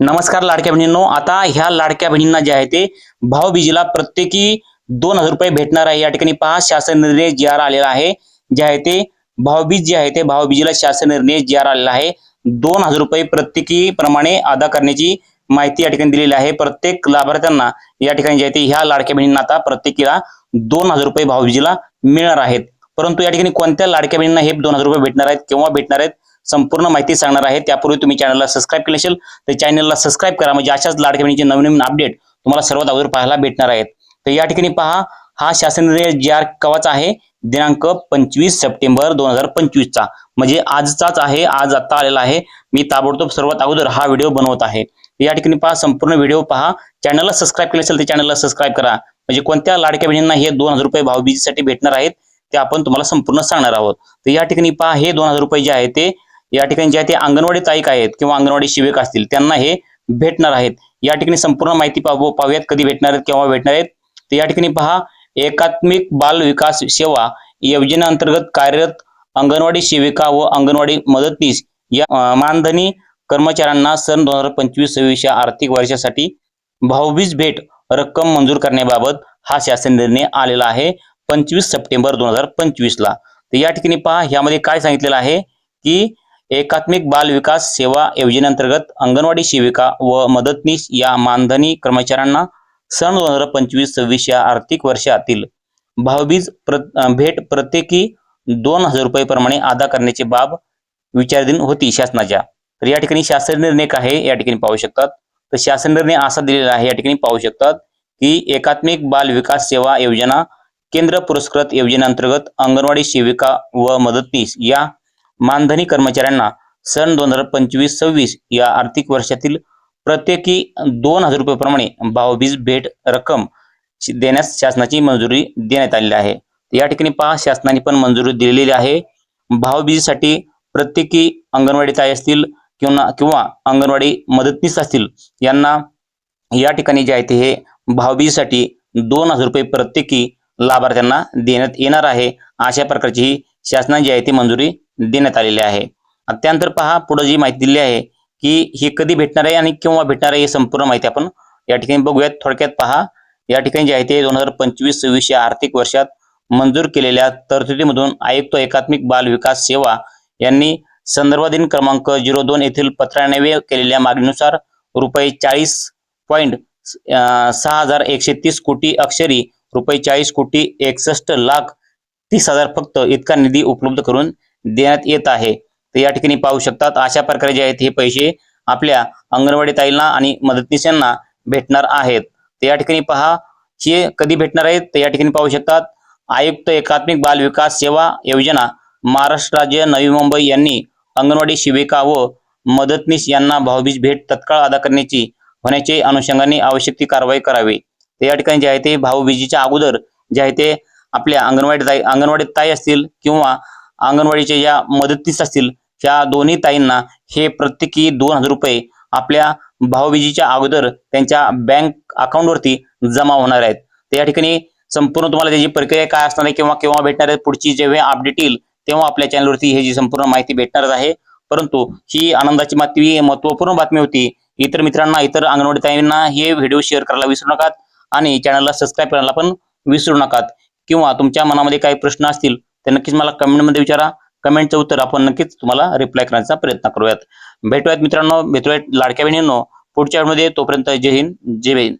नमस्कार लाडक्या बहिणींनो. आता ह्या लाडक्या बहिणींना जे आहे ते भाऊबीजेला प्रत्येकी दोन हजार रुपये भेटणार आहे. या ठिकाणी पहा शासन निर्णय जी आर आलेला आहे. जे आहे ते भाऊबीज जे आहे ते भाऊबीजेला शासन निर्णय जी आर आलेला आहे. दोन हजार रुपये प्रत्येकी प्रमाणे अदा करण्याची माहिती या ठिकाणी दिलेली आहे. प्रत्येक लाभार्थ्यांना या ठिकाणी जे आहे ते ह्या लाडक्या बहिणींना आता प्रत्येकीला दोन हजार रुपये भाऊबीजेला मिळणार आहेत. परंतु या ठिकाणी कोणत्या लाडक्या बहिणींना हे दोन हजार रुपये भेटणार आहेत केव्हा भेटणार आहेत संपूर्ण माहिती सांगणार आहे. त्यापूर्वी तुम्ही चॅनलला सबस्क्राईब केले असेल तर चॅनलला सबस्क्राईब करा. म्हणजे अशाच लाडक्या बहिणीचे नवीन नवीन अपडेट तुम्हाला सर्वात अगोदर पाहायला भेटणार आहेत. तर या ठिकाणी पहा हा शासन जे आर कवाचा आहे दिनांक पंचवीस सप्टेंबर दोन हजार पंचवीसचा. म्हणजे आजचाच आहे आज आत्ता आलेला आहे. मी ताबडतोब सर्वात अगोदर हा व्हिडिओ बनवत आहे. या ठिकाणी पहा संपूर्ण व्हिडिओ पहा. चॅनलला सबस्क्राईब केले असेल तर चॅनलला सबस्क्राईब करा. म्हणजे कोणत्या लाडक्या बहिणींना हे दोन हजार रुपये भाऊबीजीसाठी भेटणार आहेत ते आपण तुम्हाला संपूर्ण सांगणार आहोत. तर या ठिकाणी पहा हे दोन हजार रुपये जे आहे ते या ठिकाणी जे ते अंगणवाडी ताईक आहेत किंवा अंगणवाडी सेविक असतील त्यांना हे भेटणार आहेत. या ठिकाणी संपूर्ण माहिती पाहू पाहूयात कधी भेटणार आहेत केव्हा भेटणार आहेत. तर या ठिकाणी पहा एकात्मिक बाल विकास सेवा योजनेअंतर्गत कार्यरत अंगणवाडी सेविका व अंगणवाडी मदतनीस या मानधनी कर्मचाऱ्यांना सन दोन हजार पंचवीस सव्वीस या आर्थिक वर्षासाठी भाऊबीज भेट रक्कम मंजूर करण्याबाबत हा शासन निर्णय आलेला आहे पंचवीस सप्टेंबर दोन हजार पंचवीस ला तर या ठिकाणी पहा ह्यामध्ये काय सांगितलेलं आहे की एकात्मिक बाल विकास सेवा योजनेअंतर्गत अंगणवाडी सेविका व मदतनीस या मानधनी कर्मचाऱ्यांना सन दोन हजार पंचवीस सव्वीस या आर्थिक वर्षातील भावबीज प्र भेट प्रत्येकी दोन हजार रुपये प्रमाणे अदा करण्याची बाब विचारधीन होती शासनाच्या. तर या ठिकाणी शासन निर्णय काय आहे? या ठिकाणी पाहू शकतात. तर शासन निर्णय असा दिलेला आहे या ठिकाणी पाहू शकतात की एकात्मिक बाल विकास सेवा योजना केंद्र पुरस्कृत योजनेअंतर्गत अंगणवाडी सेविका व मदतनीस या मानधनी कर्मचाऱ्यांना सन दोन हजार पंचवीस सव्वीस या आर्थिक वर्षातील प्रत्येकी दोन हजार रुपयेप्रमाणे भावबीज भेट रक्कम देण्यास शासनाची मंजुरी देण्यात आलेली आहे. या ठिकाणी पहा शासनाने पण मंजुरी दिलेली आहे. भावबीजेसाठी प्रत्येकी अंगणवाडी ताई असतील किंवा किंवा अंगणवाडी मदतनीस असतील यांना या ठिकाणी जे आहे ते हे भावबीजेसाठी दोन हजार रुपये प्रत्येकी लाभार्थ्यांना देण्यात येणार आहे. अशा प्रकारची ही शासनाने जी आहे ती मंजुरी देण्यात आलेली आहे. त्यानंतर पहा पुढे जी माहिती दिली आहे की हे कधी भेटणार आहे आणि केव्हा भेटणार आहे ही संपूर्ण माहिती आपण या ठिकाणी बघूयात. थोडक्यात पहा या ठिकाणी जे आहे ते दोन हजार पंचवीस सव्वीस या आर्थिक वर्षात मंजूर केलेल्या तरतुदीमधून आयुक्त एकात्मिक बाल विकास सेवा यांनी संदर्भाधीन क्रमांक झिरो दोन येथील पत्रान्वये केलेल्या मागणीनुसार रुपये चाळीस पॉईंट सहा हजार एकशे तीस कोटी अक्षरी रुपये चाळीस कोटी एकसष्ट लाख तीस हजार फक्त इतका निधी उपलब्ध करून देण्यात येत आहे. तर या ठिकाणी पाहू शकतात अशा प्रकारे जे आहेत हे पैसे आपल्या अंगणवाडी ताईंना आणि मदतनीस यांना भेटणार आहेत. तर या ठिकाणी पहा हे कधी भेटणार आहेत? तर या ठिकाणी पाहू शकतात आयुक्त एकात्मिक बाल विकास सेवा योजना महाराष्ट्र राज्य नवी मुंबई यांनी अंगणवाडी शिबिका व मदतनीस यांना भाऊबीज भेट तत्काळ अदा करण्याची होण्याचे अनुषंगाने आवश्यक ती कारवाई करावी. तर या ठिकाणी जे आहे ते भाऊबीजीच्या अगोदर जे आहे ते आपल्या अंगणवाडी ताई अंगणवाडी ताई असतील किंवा अंगणवाडीच्या ज्या मदतीस असतील त्या दोन्ही ताईंना हे प्रत्येकी दोन हजार रुपये आपल्या भाऊबीजीच्या अगोदर त्यांच्या बँक अकाउंटवरती जमा होणार आहेत. तर या ठिकाणी संपूर्ण तुम्हाला त्याची प्रक्रिया काय असणार आहे किंवा केव्हा भेटणार आहे पुढची जेव्हा अपडेट येईल तेव्हा आपल्या चॅनलवरती हे जी संपूर्ण माहिती भेटणारच आहे. परंतु ही आनंदाची बातमी महत्त्वपूर्ण बातमी होती. इतर मित्रांना इतर अंगणवाडी ताईंना हे व्हिडिओ शेअर करायला विसरू नका आणि चॅनलला सबस्क्राईब करायला पण विसरू नका किंवा तुमच्या मनामध्ये काही प्रश्न असतील ते नक्कीच मला कमेंटमध्ये विचारा. कमेंटचं उत्तर आपण नक्कीच तुम्हाला रिप्लाय करण्याचा प्रयत्न करूयात. भेटूयात मित्रांनो भेटूयात लाडक्या बहिणींनो. पुढच्या वेळेमध्ये तोपर्यंत जय हिंद जय बहिण